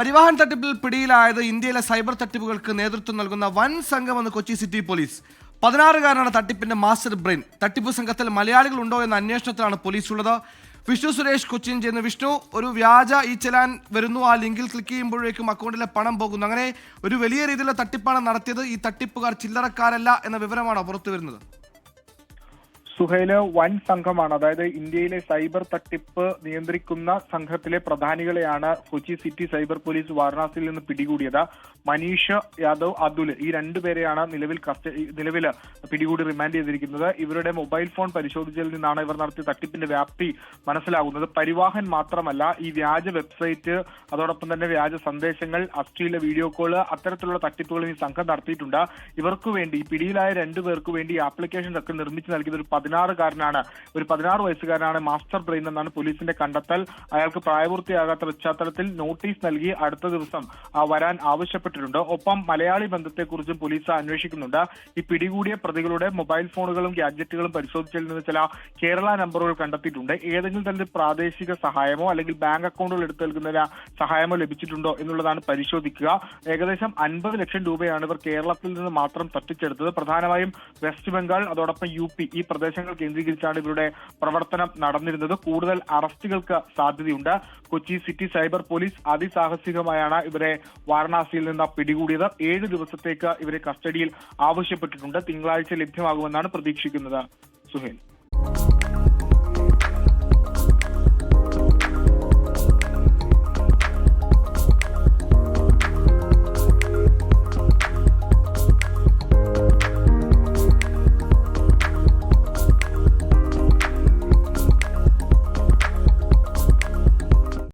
പരിവാഹൻ തട്ടിപ്പിൽ പിടിയിലായത് ഇന്ത്യയിലെ സൈബർ തട്ടിപ്പുകൾക്ക് നേതൃത്വം നൽകുന്ന വൻ സംഘമെന്ന് കൊച്ചി സിറ്റി പോലീസ്. പതിനാറുകാരനാണ് തട്ടിപ്പിന്റെ മാസ്റ്റർ ബ്രെയിൻ. തട്ടിപ്പ് സംഘത്തിൽ മലയാളികൾ ഉണ്ടോ എന്ന അന്വേഷണത്തിലാണ് പോലീസ് ഉള്ളത് വിഷ്ണു സുരേഷ് കൊച്ചിൻ ചെയ്യുന്ന വിഷ്ണു ഒരു വ്യാജ ഈ ചെലാൻ വരുന്നു. ആ ലിങ്കിൽ ക്ലിക്ക് ചെയ്യുമ്പോഴേക്കും അക്കൗണ്ടിലെ പണം പോകുന്നു. അങ്ങനെ ഒരു വലിയ രീതിയിലുള്ള തട്ടിപ്പാണ് നടത്തിയത്. ഈ തട്ടിപ്പുകാർ ചില്ലറക്കാരല്ല എന്ന വിവരമാണ് പുറത്തു വരുന്നത് സുഹൈൽ വൻ സംഘമാണ്. അതായത് ഇന്ത്യയിലെ സൈബർ തട്ടിപ്പ് നിയന്ത്രിക്കുന്ന സംഘത്തിലെ പ്രധാനികളെയാണ് കൊച്ചി സിറ്റി സൈബർ പോലീസ് വാരണാസിയിൽ നിന്ന് പിടികൂടിയത്. മനീഷ് യാദവ് അതുൽ ഈ രണ്ടുപേരെയാണ് നിലവിൽ നിലവിൽ പിടികൂടി റിമാൻഡ് ചെയ്തിരിക്കുന്നത്. ഇവരുടെ മൊബൈൽ ഫോൺ പരിശോധിച്ചതിൽ നിന്നാണ് ഇവർ നടത്തിയ തട്ടിപ്പിന്റെ വ്യാപ്തി മനസ്സിലാകുന്നത്. പരിവാഹൻ മാത്രമല്ല ഈ വ്യാജ വെബ്സൈറ്റ് അതോടൊപ്പം തന്നെ വ്യാജ സന്ദേശങ്ങൾ അശ്ലീല വീഡിയോ കോൾ അത്തരത്തിലുള്ള തട്ടിപ്പുകൾ ഈ സംഘം നടത്തിയിട്ടുണ്ട്. ഇവർക്ക് വേണ്ടി പിടിയിലായ രണ്ടുപേർക്ക് വേണ്ടി ആപ്ലിക്കേഷൻ ഒക്കെ നിർമ്മിച്ച് നൽകിയത് ഒരു പതിനാറുകാരനാണ്. ഒരു പതിനാറ് വയസ്സുകാരനാണ് മാസ്റ്റർ ബ്രെയിൻ എന്നാണ് പോലീസിന്റെ കണ്ടെത്തൽ. അയാൾക്ക് പ്രായപൂർത്തിയാകാത്ത പശ്ചാത്തലത്തിൽ നോട്ടീസ് നൽകി അടുത്ത ദിവസം വരാൻ ആവശ്യപ്പെട്ടിട്ടുണ്ട്. ഒപ്പം മലയാളി ബന്ധത്തെക്കുറിച്ചും പോലീസ് അന്വേഷിക്കുന്നുണ്ട്. ഈ പിടികൂടിയ പ്രതികളുടെ മൊബൈൽ ഫോണുകളും ഗാഡ്ജറ്റുകളും പരിശോധിച്ചതിൽ നിന്ന് ചില കേരള നമ്പറുകൾ കണ്ടെത്തിയിട്ടുണ്ട്. ഏതെങ്കിലും തരത്തിൽ പ്രാദേശിക സഹായമോ അല്ലെങ്കിൽ ബാങ്ക് അക്കൗണ്ടുകൾ എടുത്തു നൽകുന്നതിന് സഹായമോ ലഭിച്ചിട്ടുണ്ടോ എന്നുള്ളതാണ് പരിശോധിക്കുക. ഏകദേശം അൻപത് ലക്ഷം രൂപയാണ് ഇവർ കേരളത്തിൽ നിന്ന് മാത്രം തട്ടിച്ചെടുത്തത്. പ്രധാനമായും വെസ്റ്റ് ബംഗാൾ അതോടൊപ്പം യു ഈ ഈ പ്രദേശങ്ങൾ കേന്ദ്രീകരിച്ചാണ് ഇവരുടെ പ്രവർത്തനം നടന്നിരുന്നത്. കൂടുതൽ അറസ്റ്റുകൾക്ക് സാധ്യതയുണ്ട്. കൊച്ചി സിറ്റി സൈബർ പോലീസ് അതിസാഹസികമായാണ് ഇവരെ വാരണാസിയിൽ നിന്ന് പിടികൂടിയത്. ഏഴ് ദിവസത്തേക്ക് ഇവരെ കസ്റ്റഡിയിൽ ആവശ്യപ്പെട്ടിട്ടുണ്ട്. തിങ്കളാഴ്ച ലഭ്യമാകുമെന്നാണ് പ്രതീക്ഷിക്കുന്നത്. സുഹേൽ.